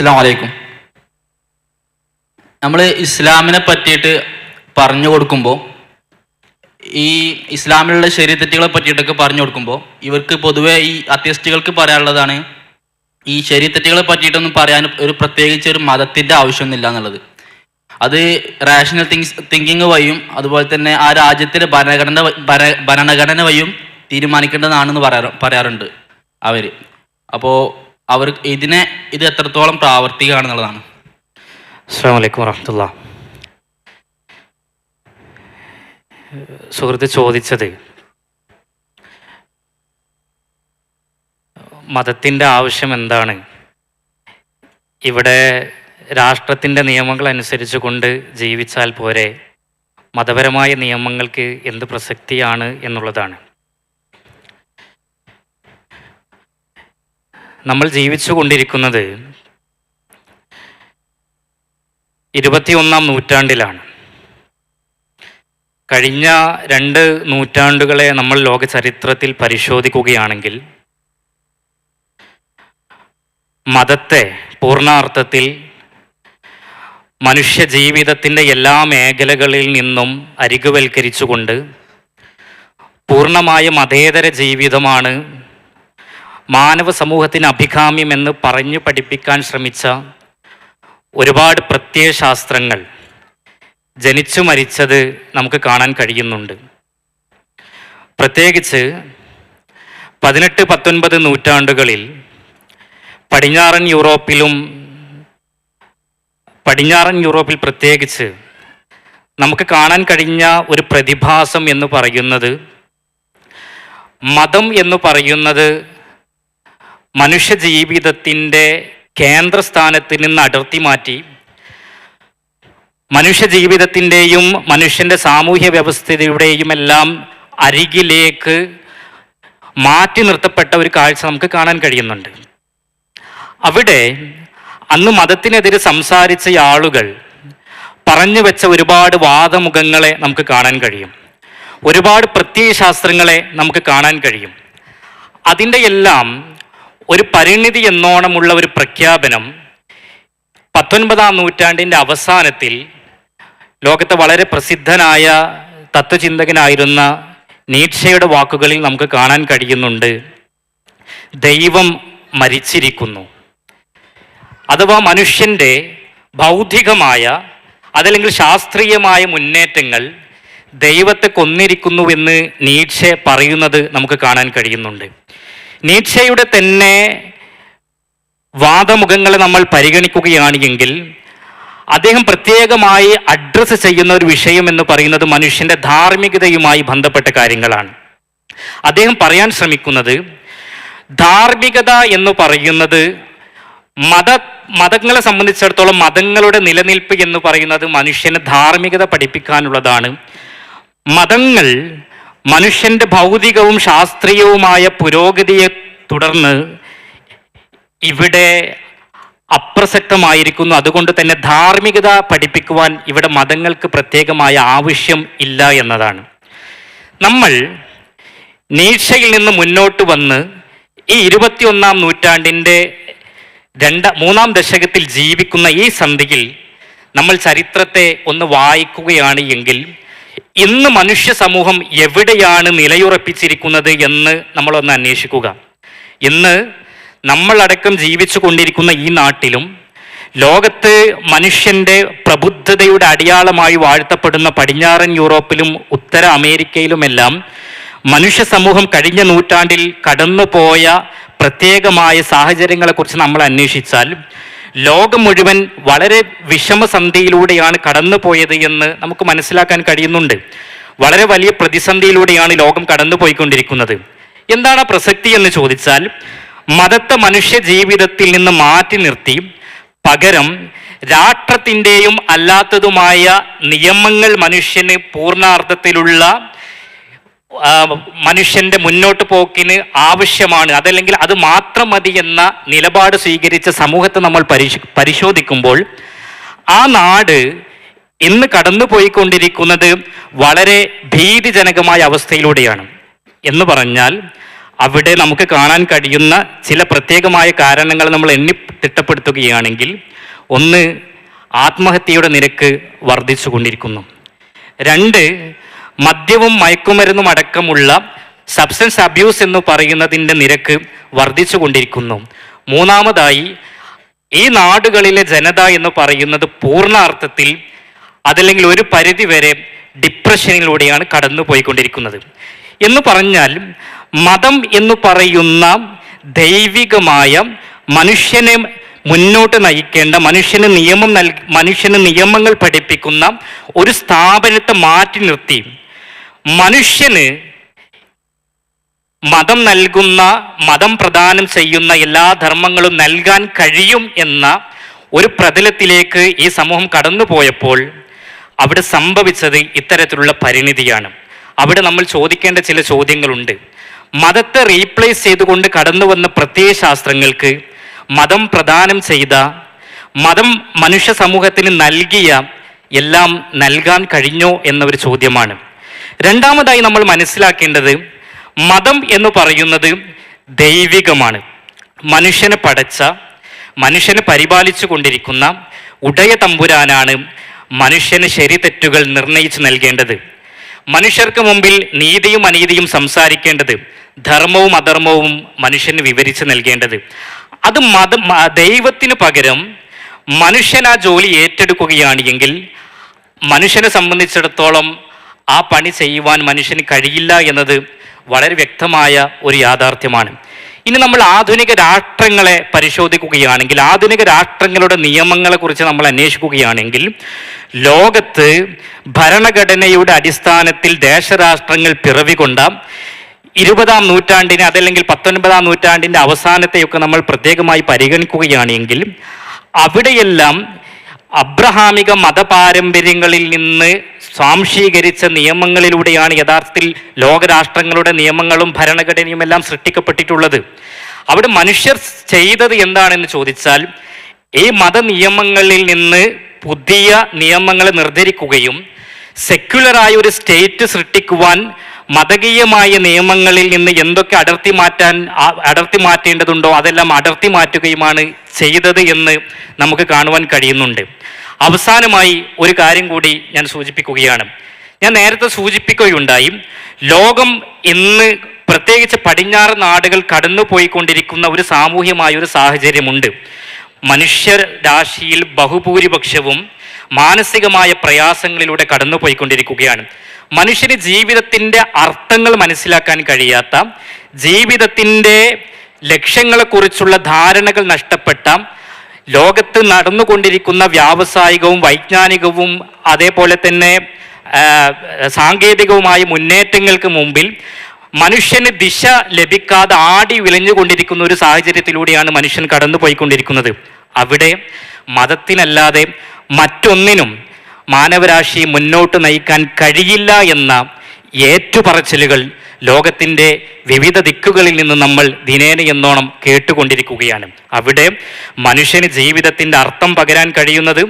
അസ്സാം വലൈക്കും നമ്മൾ ഇസ്ലാമിനെ പറ്റിയിട്ട് പറഞ്ഞു കൊടുക്കുമ്പോൾ ഈ ഇസ്ലാമിലുള്ള ശരീരത്തെറ്റുകളെ പറ്റിയിട്ടൊക്കെ പറഞ്ഞു കൊടുക്കുമ്പോൾ ഇവർക്ക് പൊതുവേ ഈ അത്യസ്റ്റുകൾക്ക് പറയാനുള്ളതാണ് ഈ ശരീരത്തെറ്റുകളെ പറ്റിയിട്ടൊന്നും പറയാൻ ഒരു പ്രത്യേകിച്ച് ഒരു മതത്തിന്റെ ആവശ്യമൊന്നുമില്ല എന്നുള്ളത്. അത് റാഷണൽ തിങ്സ് തിങ്കിങ് വഴിയും അതുപോലെ തന്നെ ആ രാജ്യത്തിലെ ഭരണഘടന ഭരണഘടന വഴിയും തീരുമാനിക്കേണ്ടതാണെന്ന് പറയാറ് പറയാറുണ്ട് അവർ അപ്പോൾ അവർ ഇതിനെ ഇത് എത്രത്തോളം പ്രാവർത്തികമാണെന്നുള്ളതാണ്. അസ്സാം വലൈക്കും വറഹമത്തുള്ള. സുഹൃത്ത് ചോദിച്ചത് മതത്തിന്റെ ആവശ്യം എന്താണ്? ഇവിടെ രാഷ്ട്രത്തിന്റെ നിയമങ്ങൾ അനുസരിച്ച് കൊണ്ട് ജീവിച്ചാൽ പോരെ? മതപരമായ നിയമങ്ങൾക്ക് എന്ത് പ്രസക്തിയാണ് എന്നുള്ളതാണ്. നമ്മൾ ജീവിച്ചു കൊണ്ടിരിക്കുന്നത് ഇരുപത്തിയൊന്നാം നൂറ്റാണ്ടിലാണ്. കഴിഞ്ഞ രണ്ട് നൂറ്റാണ്ടുകളെ നമ്മൾ ലോക ചരിത്രത്തിൽ പരിശോധിക്കുകയാണെങ്കിൽ മതത്തെ പൂർണാർത്ഥത്തിൽ മനുഷ്യ ജീവിതത്തിന്റെ എല്ലാ മേഖലകളിൽ നിന്നും അരികുവൽക്കരിച്ചുകൊണ്ട് പൂർണമായ മതേതര ജീവിതമാണ് മാനവ സമൂഹത്തിന് അഭികാമ്യമെന്ന് പറഞ്ഞു പഠിപ്പിക്കാൻ ശ്രമിച്ച ഒരുപാട് പ്രത്യയശാസ്ത്രങ്ങൾ ജനിച്ചു മരിച്ചത് നമുക്ക് കാണാൻ കഴിയുന്നുണ്ട്. പ്രത്യേകിച്ച് പതിനെട്ട് പത്തൊൻപത് നൂറ്റാണ്ടുകളിൽ പടിഞ്ഞാറൻ യൂറോപ്പിലും പടിഞ്ഞാറൻ യൂറോപ്പിൽ പ്രത്യേകിച്ച് നമുക്ക് കാണാൻ കഴിഞ്ഞ ഒരു പ്രതിഭാസം എന്ന് പറയുന്നത് മതം എന്ന് പറയുന്നത് മനുഷ്യ ജീവിതത്തിന്റെ കേന്ദ്രസ്ഥാനത്ത് നിന്ന് അടർത്തി മാറ്റി. മനുഷ്യ ജീവിതത്തിന്റെയും മനുഷ്യന്റെ സാമൂഹ്യ വ്യവസ്ഥയുടെയും എല്ലാം അരികിലേക്ക് മാറ്റി നിർത്തപ്പെട്ട ഒരു കാഴ്ച നമുക്ക് കാണാൻ കഴിയുന്നുണ്ട്. അവിടെ അന്ന് മതത്തിനെതിരെ സംസാരിച്ച ആളുകൾ പറഞ്ഞു വെച്ച ഒരുപാട് വാദമുഖങ്ങളെ നമുക്ക് കാണാൻ കഴിയും. ഒരുപാട് പ്രത്യയശാസ്ത്രങ്ങളെ നമുക്ക് കാണാൻ കഴിയും. അതിന്റെ എല്ലാം ഒരു പരിണിതി എന്നോണമുള്ള ഒരു പ്രഖ്യാപനം പത്തൊൻപതാം നൂറ്റാണ്ടിന്റെ അവസാനത്തിൽ ലോകത്തെ വളരെ പ്രസിദ്ധനായ തത്വചിന്തകനായിരുന്ന നീക്ഷയുടെ വാക്കുകളിൽ നമുക്ക് കാണാൻ കഴിയുന്നുണ്ട്. ദൈവം മരിച്ചിരിക്കുന്നു. അഥവാ മനുഷ്യന്റെ ബൗദ്ധികമായ അതല്ലെങ്കിൽ ശാസ്ത്രീയമായ മുന്നേറ്റങ്ങൾ ദൈവത്തെ കൊന്നിരിക്കുന്നുവെന്ന് നീക്ഷെ പറയുന്നത് നമുക്ക് കാണാൻ കഴിയുന്നുണ്ട്. നീക്ഷയുടെ തന്നെ വാദമുഖങ്ങളെ നമ്മൾ പരിഗണിക്കുകയാണ് എങ്കിൽ അദ്ദേഹം പ്രത്യേകമായി അഡ്രസ്സ് ചെയ്യുന്ന ഒരു വിഷയം എന്ന് പറയുന്നത് മനുഷ്യന്റെ ധാർമ്മികതയുമായി ബന്ധപ്പെട്ട കാര്യങ്ങളാണ്. അദ്ദേഹം പറയാൻ ശ്രമിക്കുന്നത് ധാർമ്മികത എന്ന് പറയുന്നത് മത മതങ്ങളെ സംബന്ധിച്ചിടത്തോളം മതങ്ങളുടെ നിലനിൽപ്പ് എന്ന് പറയുന്നത് മനുഷ്യന് ധാർമ്മികത പഠിപ്പിക്കാനുള്ളതാണ്. മതങ്ങൾ മനുഷ്യന്റെ ഭൗതികവും ശാസ്ത്രീയവുമായ പുരോഗതിയെ തുടർന്ന് ഇവിടെ അപ്രസക്തമായിരിക്കുന്നു. അതുകൊണ്ട് തന്നെ ധാർമ്മികത പഠിപ്പിക്കുവാൻ ഇവിടെ മതങ്ങൾക്ക് പ്രത്യേകമായ ആവശ്യം ഇല്ല എന്നതാണ്. നമ്മൾ നീക്ഷയിൽ നിന്ന് മുന്നോട്ട് വന്ന് ഈ ഇരുപത്തിയൊന്നാം നൂറ്റാണ്ടിന്റെ രണ്ട മൂന്നാം ദശകത്തിൽ ജീവിക്കുന്ന ഈ സന്ധിയിൽ നമ്മൾ ചരിത്രത്തെ ഒന്ന് വായിക്കുകയാണ് എങ്കിൽ ഇന്ന് മനുഷ്യ സമൂഹം എവിടെയാണ് നിലയുറപ്പിച്ചിരിക്കുന്നത് എന്ന് നമ്മളൊന്ന് അന്വേഷിക്കുക. ഇന്ന് നമ്മളടക്കം ജീവിച്ചു കൊണ്ടിരിക്കുന്ന ഈ നാട്ടിലും ലോകത്ത് മനുഷ്യന്റെ പ്രബുദ്ധതയുടെ അടിയാളമായി വാഴ്ത്തപ്പെടുന്ന പടിഞ്ഞാറൻ യൂറോപ്പിലും ഉത്തര അമേരിക്കയിലുമെല്ലാം മനുഷ്യ സമൂഹം കഴിഞ്ഞ നൂറ്റാണ്ടിൽ കടന്നുപോയ പ്രത്യേകമായ സാഹചര്യങ്ങളെക്കുറിച്ച് നമ്മൾ അന്വേഷിച്ചാൽ ലോകം മുഴുവൻ വളരെ വിഷമസന്ധിയിലൂടെയാണ് കടന്നുപോയത് എന്ന് നമുക്ക് മനസ്സിലാക്കാൻ കഴിയുന്നുണ്ട്. വളരെ വലിയ പ്രതിസന്ധിയിലൂടെയാണ് ലോകം കടന്നുപോയിക്കൊണ്ടിരിക്കുന്നത്. എന്താണ് ആ പ്രസക്തി എന്ന് ചോദിച്ചാൽ മതത്തെ മനുഷ്യ ജീവിതത്തിൽ നിന്ന് മാറ്റി നിർത്തി പകരം രാഷ്ട്രത്തിന്റെയും അല്ലാത്തതുമായ നിയമങ്ങൾ മനുഷ്യന് പൂർണാർത്ഥത്തിലുള്ള മനുഷ്യന്റെ മുന്നോട്ട് പോക്കിന് ആവശ്യമാണ്. അതല്ലെങ്കിൽ അത് മാത്രം മതി എന്ന നിലപാട് സ്വീകരിച്ച സമൂഹത്തെ നമ്മൾ പരിശ് പരിശോധിക്കുമ്പോൾ ആ നാട് ഇന്ന് കടന്നുപോയിക്കൊണ്ടിരിക്കുന്നത് വളരെ ഭീതിജനകമായ അവസ്ഥയിലൂടെയാണ്. എന്ന് പറഞ്ഞാൽ അവിടെ നമുക്ക് കാണാൻ കഴിയുന്ന ചില പ്രത്യേകമായ കാരണങ്ങൾ നമ്മൾ എണ്ണി തിട്ടപ്പെടുത്തുകയാണെങ്കിൽ ഒന്ന് ആത്മഹത്യയുടെ നിരക്ക് വർദ്ധിച്ചു കൊണ്ടിരിക്കുന്നു രണ്ട് മദ്യവും മയക്കുമരുന്നും അടക്കമുള്ള സബ്സ്റ്റൻസ് അബ്യൂസ് എന്ന് പറയുന്നതിന്റെ നിരക്ക് വർദ്ധിച്ചു കൊണ്ടിരിക്കുന്നു മൂന്നാമതായി ഈ നാടുകളിലെ ജനത എന്ന് പറയുന്നത് പൂർണ അർത്ഥത്തിൽ അതല്ലെങ്കിൽ ഒരു പരിധി വരെ ഡിപ്രഷനിലൂടെയാണ് കടന്നു പോയിക്കൊണ്ടിരിക്കുന്നത് എന്ന് പറഞ്ഞാൽ മതം എന്ന് പറയുന്ന ദൈവികമായ മനുഷ്യനെ മുന്നോട്ട് നയിക്കേണ്ട മനുഷ്യന് നിയമം നൽ മനുഷ്യന് നിയമങ്ങൾ പഠിപ്പിക്കുന്ന ഒരു സ്ഥാപനത്തെ മാറ്റി നിർത്തി മനുഷ്യന് മതം നൽകുന്ന മതം പ്രദാനം ചെയ്യുന്ന എല്ലാ ധർമ്മങ്ങളും നൽകാൻ കഴിയും എന്ന ഒരു പ്രതലത്തിലേക്ക് ഈ സമൂഹം കടന്നുപോയപ്പോൾ അവിടെ സംഭവിച്ചത് ഇത്തരത്തിലുള്ള പരിണിതിയാണ്. അവിടെ നമ്മൾ ചോദിക്കേണ്ട ചില ചോദ്യങ്ങളുണ്ട്. മതത്തെ റീപ്ലേസ് ചെയ്തുകൊണ്ട് കടന്നു വന്ന പ്രത്യയശാസ്ത്രങ്ങൾക്ക് മതം പ്രദാനം ചെയ്ത മതം മനുഷ്യ സമൂഹത്തിന് നൽകിയ എല്ലാം നൽകാൻ കഴിഞ്ഞോ എന്നൊരു ചോദ്യമാണ്. രണ്ടാമതായി നമ്മൾ മനസ്സിലാക്കേണ്ടത് മതം എന്ന് പറയുന്നത് ദൈവികമാണ്. മനുഷ്യനെ പടച്ച മനുഷ്യനെ പരിപാലിച്ചു കൊണ്ടിരിക്കുന്ന ഉടയ തമ്പുരാനാണ് മനുഷ്യന് ശരി തെറ്റുകൾ നിർണയിച്ചു നൽകേണ്ടത്. മനുഷ്യർക്ക് മുമ്പിൽ നീതിയും അനീതിയും സംസാരിക്കേണ്ടത് ധർമ്മവും അധർമ്മവും മനുഷ്യന് വിവരിച്ചു നൽകേണ്ടത്. അത് മത ദൈവത്തിന് പകരം മനുഷ്യൻ ആ ജോലി ഏറ്റെടുക്കുകയാണ് എങ്കിൽ മനുഷ്യനെ സംബന്ധിച്ചിടത്തോളം ആ പണി ചെയ്യുവാൻ മനുഷ്യന് കഴിയില്ല എന്നത് വളരെ വ്യക്തമായ ഒരു യാഥാർത്ഥ്യമാണ്. ഇനി നമ്മൾ ആധുനിക രാഷ്ട്രങ്ങളെ പരിശോധിക്കുകയാണെങ്കിൽ ആധുനിക രാഷ്ട്രങ്ങളുടെ നിയമങ്ങളെ കുറിച്ച് നമ്മൾ അന്വേഷിക്കുകയാണെങ്കിൽ ലോകത്ത് ഭരണഘടനയുടെ അടിസ്ഥാനത്തിൽ ദേശരാഷ്ട്രങ്ങൾ പിറവികൊണ്ട ഇരുപതാം നൂറ്റാണ്ടിനെ അതല്ലെങ്കിൽ പത്തൊൻപതാം നൂറ്റാണ്ടിന്റെ അവസാനത്തെയൊക്കെ നമ്മൾ പ്രത്യേകമായി പരിഗണിക്കുകയാണെങ്കിൽ അവിടെയെല്ലാം അബ്രഹാമിക മതപാരമ്പര്യങ്ങളിൽ നിന്ന് സ്വാംശീകരിച്ച നിയമങ്ങളിലൂടെയാണ് യഥാർത്ഥത്തിൽ ലോകരാഷ്ട്രങ്ങളുടെ നിയമങ്ങളും ഭരണഘടനയും എല്ലാം സൃഷ്ടിക്കപ്പെട്ടിട്ടുള്ളത്. അവിടെ മനുഷ്യർ ചെയ്തത് എന്താണെന്ന് ചോദിച്ചാൽ ഈ മതനിയമങ്ങളിൽ നിന്ന് പുതിയ നിയമങ്ങളെ നിർദ്ധരിക്കുകയും സെക്യുലറായ ഒരു സ്റ്റേറ്റ് സൃഷ്ടിക്കുവാൻ മതകീയമായ നിയമങ്ങളിൽ നിന്ന് എന്തൊക്കെ അടർത്തി മാറ്റാൻ അടർത്തി മാറ്റേണ്ടതുണ്ടോ അതെല്ലാം അടർത്തി മാറ്റുകയുമാണ് ചെയ്തത് എന്ന് നമുക്ക് കാണുവാൻ കഴിയുന്നുണ്ട്. അവസാനമായി ഒരു കാര്യം കൂടി ഞാൻ സൂചിപ്പിക്കുകയാണ്. ഞാൻ നേരത്തെ സൂചിപ്പിക്കുകയുണ്ടായി ലോകം ഇന്ന് പ്രത്യേകിച്ച് പടിഞ്ഞാറ് നാടുകൾ കടന്നു പോയിക്കൊണ്ടിരിക്കുന്ന ഒരു സാമൂഹ്യമായ ഒരു സാഹചര്യമുണ്ട്. മനുഷ്യ രാശിയിൽ ബഹുഭൂരിപക്ഷവും മാനസികമായ പ്രയാസങ്ങളിലൂടെ കടന്നുപോയിക്കൊണ്ടിരിക്കുകയാണ്. മനുഷ്യന് ജീവിതത്തിന്റെ അർത്ഥങ്ങൾ മനസ്സിലാക്കാൻ കഴിയാത്ത ജീവിതത്തിന്റെ ലക്ഷ്യങ്ങളെക്കുറിച്ചുള്ള ധാരണകൾ നഷ്ടപ്പെട്ട ലോകത്ത് നടന്നുകൊണ്ടിരിക്കുന്ന വ്യാവസായികവും വൈജ്ഞാനികവും അതേപോലെ തന്നെ സാങ്കേതികവുമായ മുന്നേറ്റങ്ങൾക്ക് മുമ്പിൽ മനുഷ്യന് ദിശ ലഭിക്കാതെ ആടി വിളഞ്ഞുകൊണ്ടിരിക്കുന്ന ഒരു സാഹചര്യത്തിലൂടെയാണ് മനുഷ്യൻ കടന്നുപോയിക്കൊണ്ടിരിക്കുന്നത്. അവിടെ മതത്തിനല്ലാതെ മറ്റൊന്നിനും മാനവരാശി മുന്നോട്ട് നയിക്കാൻ കഴിയില്ല എന്ന ഏറ്റുപറച്ചിലുകൾ ലോകത്തിന്റെ വിവിധ ദിക്കുകളിൽ നിന്ന് നമ്മൾ ദിനേന എന്നോണം കേട്ടുകൊണ്ടിരിക്കുകയാണ്. അവിടെ മനുഷ്യന് ജീവിതത്തിന്റെ അർത്ഥം പകരാൻ കഴിയുന്നത്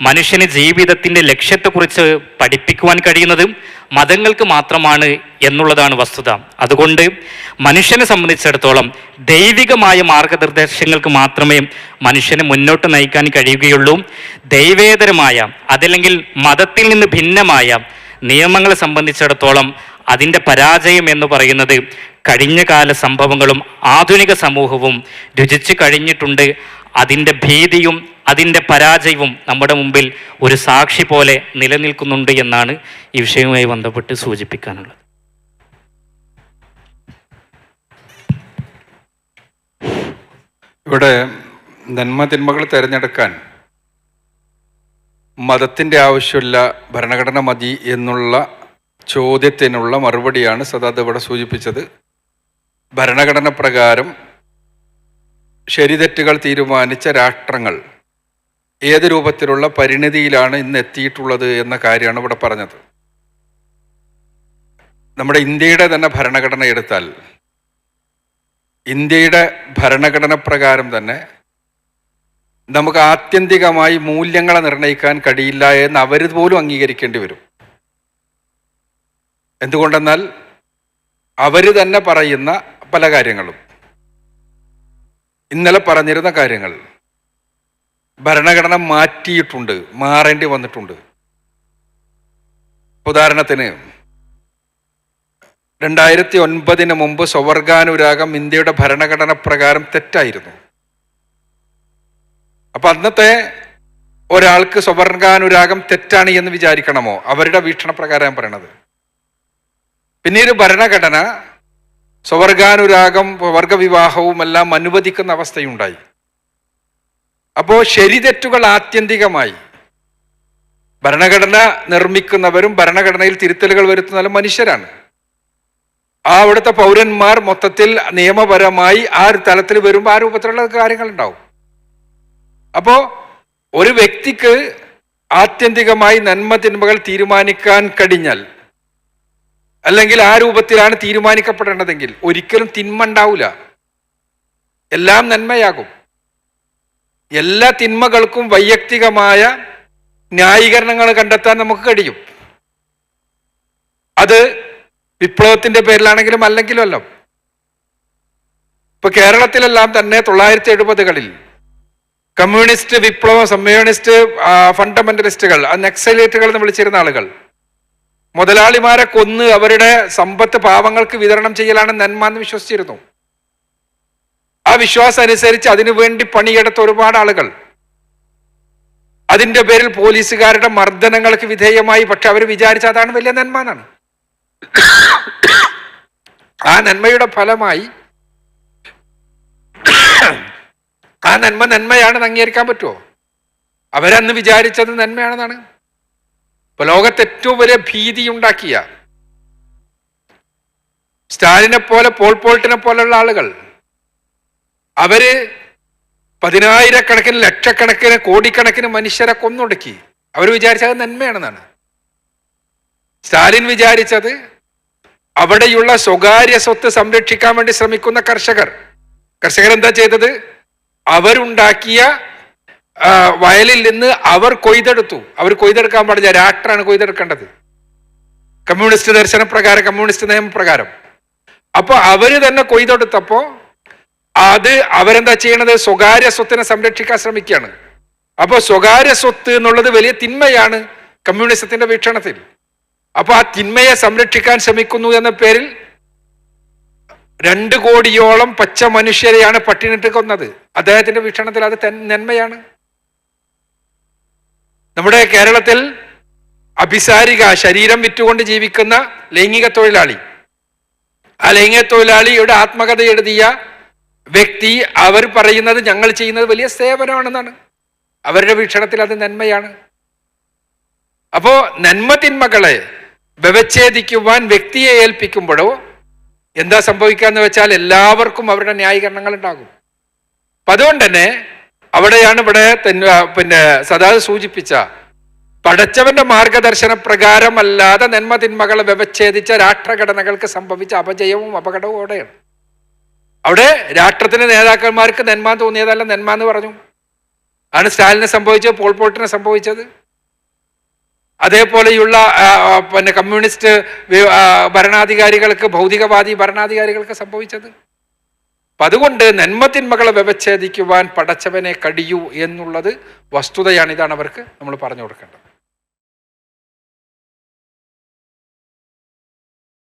മനുഷ്യന് ജീവിതത്തിന്റെ ലക്ഷ്യത്തെക്കുറിച്ച് പഠിപ്പിക്കുവാൻ കഴിയുന്നത് മതങ്ങൾക്ക് മാത്രമാണ് എന്നുള്ളതാണ് വസ്തുത. അതുകൊണ്ട് മനുഷ്യനെ സംബന്ധിച്ചിടത്തോളം ദൈവികമായ മാർഗനിർദ്ദേശങ്ങൾക്ക് മാത്രമേ മനുഷ്യനെ മുന്നോട്ട് നയിക്കാൻ കഴിയുകയുള്ളൂ. ദൈവേതരമായ അതല്ലെങ്കിൽ മതത്തിൽ നിന്ന് ഭിന്നമായ നിയമങ്ങളെ സംബന്ധിച്ചിടത്തോളം അതിന്റെ പരാജയം എന്ന് പറയുന്നത് കഴിഞ്ഞ കാല സംഭവങ്ങളും ആധുനിക സമൂഹവും രുചിച്ചു കഴിഞ്ഞിട്ടുണ്ട്. അതിന്റെ ഭീതിയും അതിന്റെ പരാജയവും നമ്മുടെ മുമ്പിൽ ഒരു സാക്ഷി പോലെ നിലനിൽക്കുന്നുണ്ട് എന്നാണ് ഈ വിഷയവുമായി ബന്ധപ്പെട്ട് സൂചിപ്പിക്കാനുള്ളത്. ഇവിടെ നന്മ തിന്മകൾ തിരഞ്ഞെടുക്കാൻ മതത്തിന്റെ ആവശ്യമില്ല ഭരണഘടന മതി എന്നുള്ള ചോദ്യത്തിനുള്ള മറുപടിയാണ് സദാത് ഇവിടെ സൂചിപ്പിച്ചത്. ഭരണഘടന പ്രകാരം ശരിതെറ്റുകൾ തീരുമാനിച്ച രാഷ്ട്രങ്ങൾ ഏത് രൂപത്തിലുള്ള പരിണിതിയിലാണ് ഇന്ന് എത്തിയിട്ടുള്ളത് എന്ന കാര്യമാണ് ഇവിടെ പറഞ്ഞത്. നമ്മുടെ ഇന്ത്യയുടെ തന്നെ ഭരണഘടന എടുത്താൽ ഇന്ത്യയുടെ ഭരണഘടന പ്രകാരം തന്നെ നമുക്ക് ആത്യന്തികമായി മൂല്യങ്ങളെ നിർണയിക്കാൻ കഴിയില്ല എന്ന് അവർ പോലും അംഗീകരിക്കേണ്ടി വരും. എന്തുകൊണ്ടെന്നാൽ അവർ തന്നെ പറയുന്ന പല കാര്യങ്ങളും. ഇന്നലെ പറഞ്ഞിരുന്ന കാര്യങ്ങൾ. ഭരണഘടന മാറ്റിയിട്ടുണ്ട് മാറേണ്ടി വന്നിട്ടുണ്ട്. ഉദാഹരണത്തിന് രണ്ടായിരത്തി ഒൻപതിന് മുമ്പ് സ്വവർഗാനുരാഗം ഇന്ത്യയുടെ ഭരണഘടന പ്രകാരം തെറ്റായിരുന്നു. അപ്പൊ അന്നത്തെ ഒരാൾക്ക് സ്വവർഗാനുരാഗം തെറ്റാണ് എന്ന് വിചാരിക്കണമോ? അവരുടെ വീക്ഷണപ്രകാരം പറയണത്. പിന്നീട് ഭരണഘടന സ്വവർഗാനുരാഗം വർഗവിവാഹവും എല്ലാം അനുവദിക്കുന്ന അവസ്ഥയുണ്ടായി. അപ്പോൾ ശരിതെറ്റുകൾ ആത്യന്തികമായി. ഭരണഘടന നിർമ്മിക്കുന്നവരും ഭരണഘടനയിൽ തിരുത്തലുകൾ വരുത്തുന്നവരും മനുഷ്യരാണ്. ആ അവിടുത്തെ പൗരന്മാർ മൊത്തത്തിൽ നിയമപരമായി ആ ഒരു തലത്തിൽ വരുമ്പോൾ ആ രൂപത്തിലുള്ള കാര്യങ്ങൾ ഉണ്ടാവും അപ്പോ ഒരു വ്യക്തിക്ക് ആത്യന്തികമായി നന്മ തിന്മകൾ തീരുമാനിക്കാൻ കഴിഞ്ഞാൽ അല്ലെങ്കിൽ ആ രൂപത്തിലാണ് തീരുമാനിക്കപ്പെടേണ്ടതെങ്കിൽ ഒരിക്കലും തിന്മ ഉണ്ടാവില്ല എല്ലാം നന്മയാകും. എല്ലാ തിന്മകൾക്കും വൈയക്തികമായ ന്യായീകരണങ്ങൾ കണ്ടെത്താൻ നമുക്ക് കഴിയും. അത് വിപ്ലവത്തിന്റെ പേരിലാണെങ്കിലും അല്ലെങ്കിലും അല്ല ഇപ്പൊ കേരളത്തിലെല്ലാം തന്നെ തൊള്ളായിരത്തി എഴുപതുകളിൽ കമ്മ്യൂണിസ്റ്റ് വിപ്ലവം കമ്മ്യൂണിസ്റ്റ് ഫണ്ടമെന്റലിസ്റ്റുകൾ നക്സലേറ്റുകൾ എന്ന് വിളിച്ചിരുന്ന ആളുകൾ മുതലാളിമാരെ കൊന്ന് അവരുടെ സമ്പത്ത് പാവങ്ങൾക്ക് വിതരണം ചെയ്യലാണ് നന്മ എന്ന് വിശ്വസിച്ചിരുന്നു. ആ വിശ്വാസം അനുസരിച്ച് അതിനുവേണ്ടി പണിയെടുത്ത ഒരുപാട് ആളുകൾ. അതിന്റെ പേരിൽ പോലീസുകാരുടെ മർദ്ദനങ്ങൾക്ക് വിധേയമായി. പക്ഷെ അവർ വിചാരിച്ച അതാണ് വലിയ നന്മ എന്നാണ് ആ നന്മയുടെ ഫലമായി ആ നന്മ നന്മയാണെന്ന് അംഗീകരിക്കാൻ പറ്റുമോ അവരന്ന് വിചാരിച്ചത് നന്മയാണെന്നാണ്. ഇപ്പൊ ലോകത്ത് ഏറ്റവും വലിയ ഭീതി ഉണ്ടാക്കിയ സ്റ്റാലിനെ പോലെ പോൾ പോൾട്ടിനെ പോലെയുള്ള ആളുകൾ അവർ പതിനായിരക്കണക്കിന് ലക്ഷക്കണക്കിന് കോടിക്കണക്കിന് മനുഷ്യരെ കൊന്നൊടുക്കി. അവർ വിചാരിച്ചത് നന്മയാണെന്നാണ്. സ്റ്റാലിൻ വിചാരിച്ചത് അവിടെയുള്ള സ്വകാര്യ സ്വത്ത് സംരക്ഷിക്കാൻ വേണ്ടി ശ്രമിക്കുന്ന കർഷകർ. കർഷകർ എന്താ ചെയ്തത്? അവരുണ്ടാക്കിയ വയലിൽ നിന്ന് അവർ കൊയ്തെടുത്തു. അവർ കൊയ്തെടുക്കാൻ പാടില്ല. രാഷ്ട്രമാണ് കൊയ്തെടുക്കേണ്ടത്. കമ്മ്യൂണിസ്റ്റ് ദർശനപ്രകാരം കമ്മ്യൂണിസ്റ്റ് നിയമപ്രകാരം അപ്പോൾ അവർ തന്നെ കൊയ്തെടുത്തപ്പോ അത് അവരെന്താ ചെയ്യണത്? സ്വകാര്യ സ്വത്തിനെ സംരക്ഷിക്കാൻ ശ്രമിക്കുകയാണ്. അപ്പോൾ സ്വകാര്യ സ്വത്ത് എന്നുള്ളത് വലിയ തിന്മയാണ് കമ്മ്യൂണിസത്തിന്റെ വീക്ഷണത്തിൽ. അപ്പോൾ ആ തിന്മയെ സംരക്ഷിക്കാൻ ശ്രമിക്കുന്നു എന്ന പേരിൽ രണ്ട് കോടിയോളം പച്ച മനുഷ്യരെയാണ് പട്ടിണിട്ട് കൊന്നത്. അദ്ദേഹത്തിന്റെ വീക്ഷണത്തിൽ അത് നന്മയാണ്. നമ്മുടെ കേരളത്തിൽ അഭിസാരിക ശരീരം വിറ്റുകൊണ്ട് ജീവിക്കുന്ന ലൈംഗിക തൊഴിലാളി. ആ ലൈംഗിക തൊഴിലാളിയുടെ ആത്മകഥ എഴുതിയ വ്യക്തി അവർ പറയുന്നത് ഞങ്ങൾ ചെയ്യുന്നത് വലിയ സേവനമാണെന്നാണ്. അവരുടെ വീക്ഷണത്തിൽ അത് നന്മയാണ്. അപ്പോ നന്മ തിന്മകളെ വ്യവച്ഛേദിക്കുവാൻ വ്യക്തിയെ ഏൽപ്പിക്കുമ്പോഴോ എന്താ സംഭവിക്കാന്ന് വെച്ചാൽ എല്ലാവർക്കും അവരുടെ ന്യായീകരണങ്ങൾ ഉണ്ടാകും. അപ്പൊ അതുകൊണ്ട് തന്നെ അവിടെയാണ് ഇവിടെ പിന്നെ സദാ സൂചിപ്പിച്ച പടച്ചവന്റെ മാർഗദർശന പ്രകാരമല്ലാതെ നന്മ തിന്മകളെ വ്യവച്ഛേദിച്ച രാഷ്ട്രഘടനകൾക്ക് സംഭവിച്ച അപജയവും അപകടവും അവിടെയാണ്. അവിടെ രാഷ്ട്രത്തിന്റെ നേതാക്കന്മാർക്ക് നന്മ തോന്നിയതല്ല നന്മ എന്ന് പറഞ്ഞു. ആണ് സ്റ്റാലിനെ സംഭവിച്ചത് പോൾ പോൾട്ടിനെ സംഭവിച്ചത്. അതേപോലെയുള്ള പിന്നെ കമ്മ്യൂണിസ്റ്റ് ഭരണാധികാരികൾക്ക് ഭൗതികവാദി ഭരണാധികാരികൾക്ക് സംഭവിച്ചത്. അപ്പൊ അതുകൊണ്ട് നന്മതിന്മകളെ വ്യവച്ഛേദിക്കുവാൻ പടച്ചവനെ കടിയൂ എന്നുള്ളത് വസ്തുതയാണ് ഇതാണ് അവർക്ക് നമ്മൾ പറഞ്ഞു കൊടുക്കേണ്ടത്.